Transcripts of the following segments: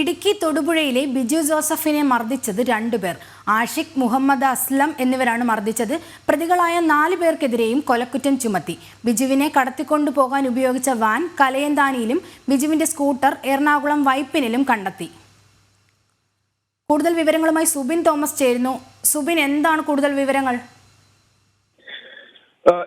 ഇടുക്കി തൊടുപുഴയിലെ ബിജു ജോസഫിനെ മർദ്ദിച്ചത് രണ്ടുപേർ ആഷിഖ് മുഹമ്മദ് അസ്ലം എന്നിവരാണ് മർദ്ദിച്ചത്. പ്രതികളായ നാല് പേർക്കെതിരെയും കൊലക്കുറ്റം ചുമത്തി. ബിജുവിനെ കടത്തിക്കൊണ്ടു പോകാൻ ഉപയോഗിച്ച വാൻ കലയന്താനിയിലും ബിജുവിന്റെ സ്കൂട്ടർ എറണാകുളം വൈപ്പിനിലും കണ്ടെത്തി. കൂടുതൽ വിവരങ്ങളുമായി സുബിൻ തോമസ് ചേരുന്നു. സുബിൻ എന്താണ് കൂടുതൽ വിവരങ്ങൾ?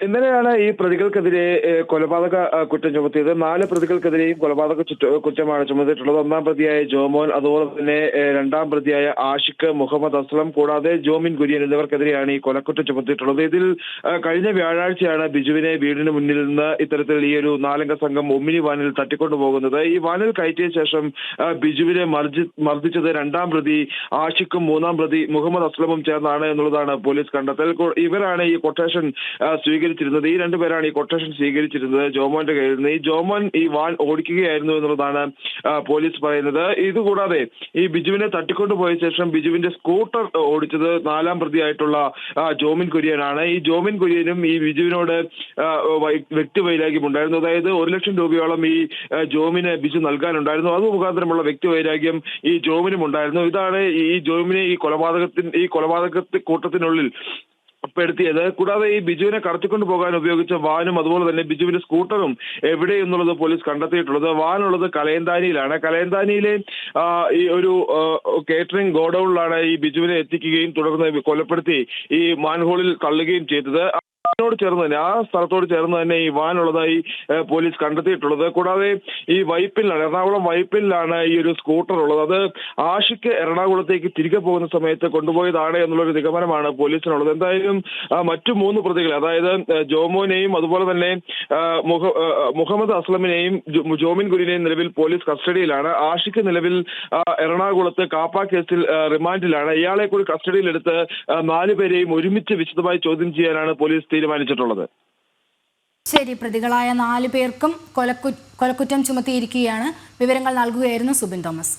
ഇന്നലെയാണ് ഈ പ്രതികൾക്കെതിരെ കൊലപാതക കുറ്റം ചുമത്തിയത്. നാല് പ്രതികൾക്കെതിരെയും കൊലപാതക കുറ്റമാണ് ചുമത്തിയിട്ടുള്ളത്. ഒന്നാം പ്രതിയായ ജോമോൻ അതുപോലെ തന്നെ രണ്ടാം പ്രതിയായ ആഷിഖ് മുഹമ്മദ് അസ്ലം കൂടാതെ ജോമിൻ കുര്യൻ എന്നിവർക്കെതിരെയാണ് ഈ കൊലക്കുറ്റം ചുമത്തിയിട്ടുള്ളത്. ഇതിൽ കഴിഞ്ഞ വ്യാഴാഴ്ചയാണ് ബിജുവിനെ വീടിന് മുന്നിൽ നിന്ന് ഇത്തരത്തിൽ ഈ ഒരു നാലംഗ സംഘം ഒമ്മിനി വാനിൽ തട്ടിക്കൊണ്ടുപോകുന്നത് ഈ വാനിൽ കയറ്റിയ ശേഷം ബിജുവിനെ മർജി മർദ്ദിച്ചത് രണ്ടാം പ്രതി ആഷിഖും മൂന്നാം പ്രതി മുഹമ്മദ് അസ്ലമും ചേർന്നാണ് എന്നുള്ളതാണ് പോലീസ് കണ്ടെത്തൽ. ഇവരാണ് ഈ കൊട്ടേഷൻ സ്വീകരിച്ചിരുന്നത്? ഈ രണ്ടുപേരാണ് ഈ കൊട്ടേഷൻ സ്വീകരിച്ചിരുന്നത് ജോമോന്റെ കയ്യിൽ നിന്ന്. ഈ ജോമോൻ ഈ വാൻ ഓടിക്കുകയായിരുന്നു എന്നുള്ളതാണ് പോലീസ് പറയുന്നത്. ഇതുകൂടാതെ ഈ ബിജുവിനെ തട്ടിക്കൊണ്ടുപോയ ശേഷം ബിജുവിന്റെ സ്കൂട്ടർ ഓടിച്ചത് നാലാം പ്രതിയായിട്ടുള്ള ജോമിൻ കുര്യനാണ്. ഈ ജോമിൻ കുര്യനും ഈ ബിജുവിനോട് വ്യക്തി വൈരാഗ്യം ഉണ്ടായിരുന്നു. അതായത് ഒരു ലക്ഷം രൂപയോളം ഈ ജോമിന് ബിജു നൽകാനുണ്ടായിരുന്നു. അത് മുഖാന്തരമുള്ള വ്യക്തിവൈരാഗ്യം ഈ ജോമിനും ഉണ്ടായിരുന്നു. ഇതാണ് ഈ ജോമിനെ ഈ കൊലപാതകത്തിന് ഈ കൊലപാതക കൂട്ടത്തിനുള്ളിൽ പെടുത്തിയത് കൂടാതെ ഈ ബിജുവിനെ കടത്തിക്കൊണ്ട് പോകാൻ ഉപയോഗിച്ച വാനും അതുപോലെ തന്നെ ബിജുവിന്റെ സ്കൂട്ടറും എവിടെ എന്നുള്ളത് പോലീസ് കണ്ടെത്തിയിട്ടുള്ളത്. വാനുള്ളത് കലയന്താനിയിലാണ് കലയന്താനിയിലെ ഈ ഒരു കേറ്ററിംഗ് ഗോഡൌണിലാണ് ഈ ബിജുവിനെ എത്തിക്കുകയും തുടർന്ന് കൊലപ്പെടുത്തി ഈ മാൻഹോളിൽ തള്ളുകയും ചെയ്തത്. അതിനോട് ചേർന്ന് തന്നെ ആ സ്ഥലത്തോട് ചേർന്ന് തന്നെ ഈ വാൻ ഉള്ളതായി പോലീസ് കണ്ടെത്തിയിട്ടുള്ളത്. കൂടാതെ ഈ വൈപ്പിലാണ് എറണാകുളം വൈപ്പിലാണ് ഈ ഒരു സ്കൂട്ടർ ഉള്ളത് അത് ആഷിക്ക് എറണാകുളത്തേക്ക് തിരികെ പോകുന്ന സമയത്ത് കൊണ്ടുപോയതാണ് എന്നുള്ളൊരു നിഗമനമാണ് പോലീസിനുള്ളത്. എന്തായാലും മറ്റു മൂന്ന് പ്രതികൾ അതായത് ജോമോനെയും അതുപോലെ തന്നെ മുഹമ്മദ് അസ്ലമിനെയും ജോമിൻ ഗുരിനെയും നിലവിൽ പോലീസ് കസ്റ്റഡിയിലാണ്. ആഷിക്ക് നിലവിൽ എറണാകുളത്ത് കാപ്പ കേസിൽ റിമാൻഡിലാണ്. ഇയാളെ കൂടി കസ്റ്റഡിയിലെടുത്ത് നാലുപേരെയും ഒരുമിച്ച് വിശദമായി ചോദ്യം ചെയ്യാനാണ് പോലീസ് തീരുമാനിച്ചിട്ടുള്ളത്. ശരി പ്രതികളായ നാലു പേർക്കും കൊലക്കു കൊലക്കുറ്റം ചുമത്തിയിരിക്കുകയാണ്. വിവരങ്ങൾ നൽകുകയായിരുന്നു സുബിൻ തോമസ്.